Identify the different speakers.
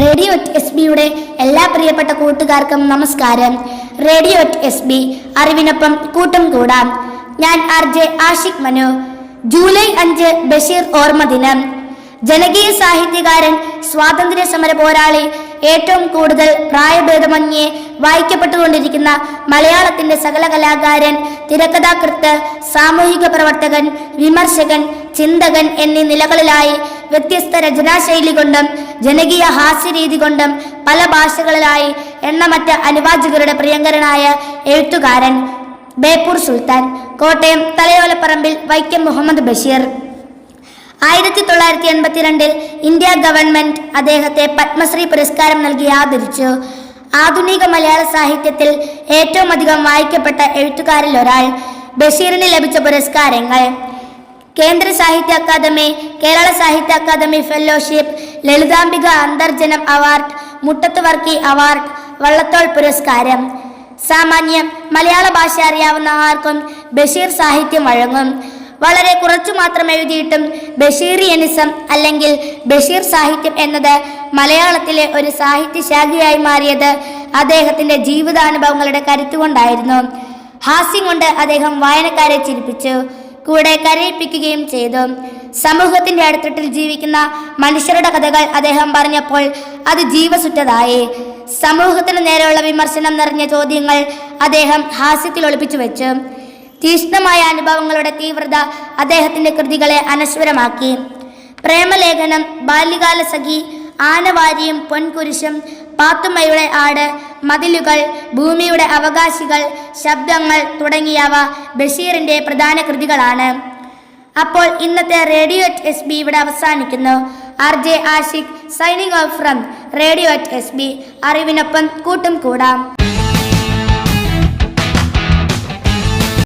Speaker 1: Radio S ബിയുടെ എല്ലാ പ്രിയപ്പെട്ട കൂട്ടുകാർക്കും നമസ്കാരം. റേഡിയോ എസ് ബി അറിവിനൊപ്പം കൂട്ടം കൂടാം. ഞാൻ R J Ashiq Manu. July അഞ്ച് ബഷീർ ഓർമ്മ ദിനം. ജനകീയ സാഹിത്യകാരൻ സ്വാതന്ത്ര്യ സമര പോരാളി ഏറ്റവും കൂടുതൽ പ്രായഭേദമന്യേ വായിക്കപ്പെട്ടുകൊണ്ടിരിക്കുന്ന മലയാളത്തിന്റെ സകല കലാകാരൻ തിരക്കഥാകൃത്ത് സാമൂഹിക പ്രവർത്തകൻ വിമർശകൻ ചിന്തകൻ എന്നീ നിലകളിലായി വ്യത്യസ്ത രചനാശൈലി കൊണ്ടും ജനകീയ ഹാസ്യരീതി കൊണ്ടും പല ഭാഷകളിലായി എണ്ണമറ്റ അനുവാചകരുടെ പ്രിയങ്കരനായ എഴുത്തുകാരൻ ബേപ്പൂർ സുൽത്താൻ കോട്ടയം തലയോലപ്പറമ്പിൽ വൈക്കം മുഹമ്മദ് ബഷീർ. ആയിരത്തി തൊള്ളായിരത്തി എൺപത്തിരണ്ടിൽ ഇന്ത്യ ഗവൺമെന്റ് അദ്ദേഹത്തെ പത്മശ്രീ പുരസ്കാരം നൽകി ആദരിച്ചു. ആധുനിക മലയാള സാഹിത്യത്തിൽ ഏറ്റവും അധികം വായിക്കപ്പെട്ട എഴുത്തുകാരിൽ ഒരാൾ ബഷീറിന് ലഭിച്ച പുരസ്കാരങ്ങൾ. കേന്ദ്ര Sahitya Akademi Kerala Sahitya Akademi fellowship Lalithambika Antharjanam award Muttathu Varkey award Vallathol പുരസ്കാരം. സാമാന്യം മലയാള ഭാഷ അറിയാവുന്ന ആർക്കും ബഷീർ സാഹിത്യം വഴങ്ങും. വളരെ കുറച്ചു മാത്രം എഴുതിയിട്ടും ബഷീറിയനിസം അല്ലെങ്കിൽ ബഷീർ സാഹിത്യം എന്നത് മലയാളത്തിലെ ഒരു സാഹിത്യ ശാഖയായി മാറിയത് അദ്ദേഹത്തിന്റെ ജീവിതാനുഭവങ്ങളുടെ കരുത്തുകൊണ്ടായിരുന്നു. ഹാസ്യം കൊണ്ട് അദ്ദേഹം വായനക്കാരെ ചിരിപ്പിച്ചു. കൂടെ കരയിപ്പിക്കുകയും ചെയ്തു. സമൂഹത്തിന്റെ അടുത്തട്ടിൽ ജീവിക്കുന്ന മനുഷ്യരുടെ കഥകൾ അദ്ദേഹം പറഞ്ഞപ്പോൾ അത് ജീവസുറ്റതായി. സമൂഹത്തിന് നേരെയുള്ള വിമർശനം നിറഞ്ഞ ചോദ്യങ്ങൾ അദ്ദേഹം ഹാസ്യത്തിൽ ഒളിപ്പിച്ചു വെച്ചു. തീഷ്ണമായ അനുഭവങ്ങളുടെ തീവ്രത അദ്ദേഹത്തിന്റെ കൃതികളെ അനശ്വരമാക്കി. പ്രേമലേഖനം ബാല്യകാല സഖി ആനവാരിയും പൊൻകുരിശും പാത്തുമ്മയുടെ ആട് മതിലുകൾ ഭൂമിയുടെ അവകാശികൾ ശബ്ദങ്ങൾ തുടങ്ങിയവ ബഷീറിന്റെ പ്രധാന കൃതികളാണ്. അപ്പോൾ ഇന്നത്തെ റേഡിയോ അറ്റ് എസ് ബി ഇവിടെ അവസാനിക്കുന്നു. R J Ashiq signing off from radio at S B. അറിവിനൊപ്പം കൂട്ടും കൂടാം.